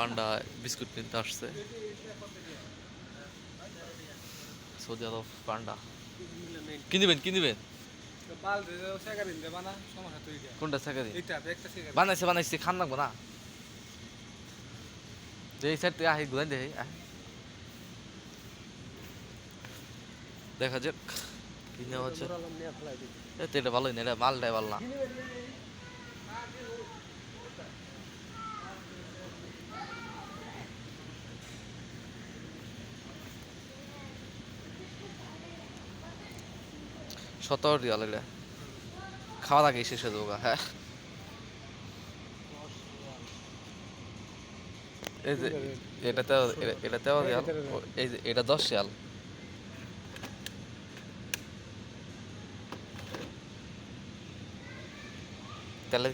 পান্ডা biscuit কিনতে আসছে। সৌদি আরব পান্ডা। কি নিবেন কি নিবেন বাল দে সেগারিন দে বানা সমস্যা তুই গিয়া কোনটা সেকারি বানাইছে বানাইছে, খান লাগবো না। এই সাইড থেকে আহি ঘুরাই দে আহি। দেখা যাক, কি নেওয়া হচ্ছে এটা ভালোই না, এটা মালটাই ভালো না। সতেরো রিয়াল এটা খাওয়ার আগে শেষ হয়ে হ্যাঁ এই যে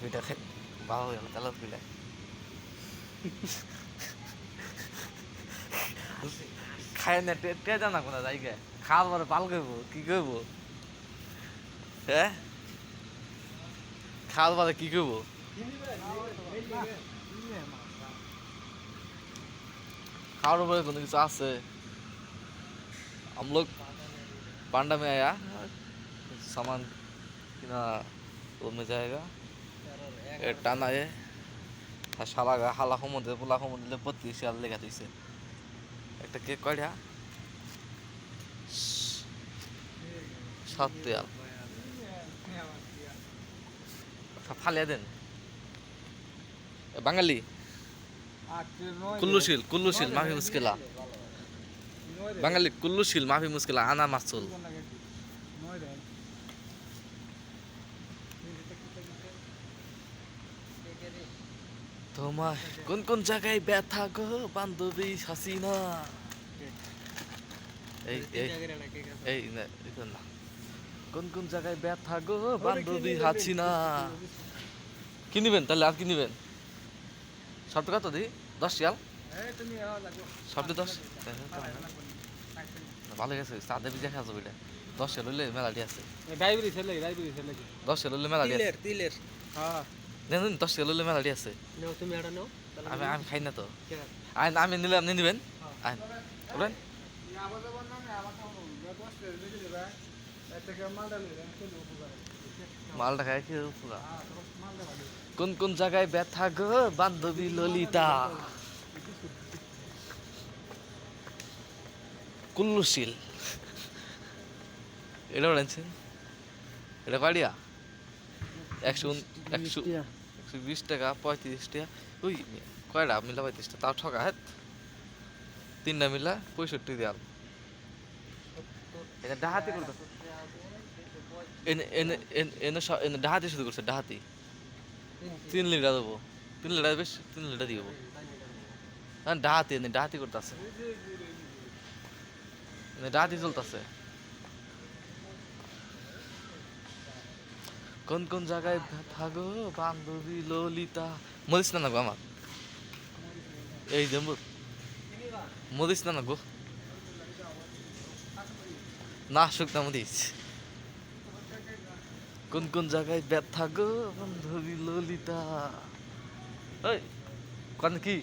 পিঠা খাই হয়ে না টে টে জানা কোনা জায়গা খাওয়ার পরে পাল কি করব হ্যাঁ খাওয়ার পরে কি করবো खाओ बड़े कोने की सांस से हम लोग पांडा में आया सामान किना वो में जाएगा এ টানা এ আর শালা গা হালা সমুদ্রে পোলা সমুদ্রে বত্রিশ সাল লেখা দিছে একটা কেক কয়টা সাত রিয়াল ফালিয়া দেন বাঙালি কুল্লুশীল কুল্লুশীল মাফি মুশকিলা বাঙালি কুল্লুশীল মাফি মুশকিলা আনা মাসুল তোমার কোন কোন জায়গায় ব্যথা গো বান্ধবী হাসিনা এই এই এই না কোন কোন জায়গায় ব্যথা গো বান্ধবী হাসিনা কি নিবেন তাহলে আর কি নিবেন? সব টাকা তো দিই। দশ রিয়াল সবটি দশ? ভালো গেছে সাদে বিজা খাওয়া যাবে এটা দশ রিয়াল হইলে মেলাটি আছে। ডাইবেরি ছেলে ডাইবেরি ছেলে কি? দশ রিয়াল হইলে মেলাটি আছে। তিলের। হ্যাঁ। দেন দেন, দশ রিয়াল হইলে মেলাটি আছে। নাও তুমি এটা নাও। আমি আমি খাই না তো। আইন আমি নিলে আপনি নিবেন। আইন বলেন মালটা খাই কি পুরা কোন কোন জায়গায় ব্যথা গো বান্ধবী ললিতা? কুল্লুশীল। এটা বলেছেন এটা পাড়িয়া একশো একশো একশো বিশ টাকা পঁয়ত্রিশ টাকা। ওই কয়টা? মিলা পঁয়ত্রিশ টাকা। তাও ঠকা হ্যাঁ তিনটা মিলা পঁয়ষট্টি দেওয়াল এটা ডাহাতি করতে। এনে ডাহাতি শুধু করছে, ডাহাতি। তিন লিটার দেবো। তিন লিটার বেশ, তিন লিটার দিব। হ্যাঁ ডাহাতি, এনে ডাহাতি করতেছে। ডাহাতি চলতেছে। কোন কোন জায়গায় থাকো, বান্ধবী, ললিতা। মরিস না না গো আমার। এই যে মোর মরিস না না গো। না শুকনা মরিস কোন কোন জায়গায় ব্যথা গো বান্ধবী ললিতা? ওই কোন কি?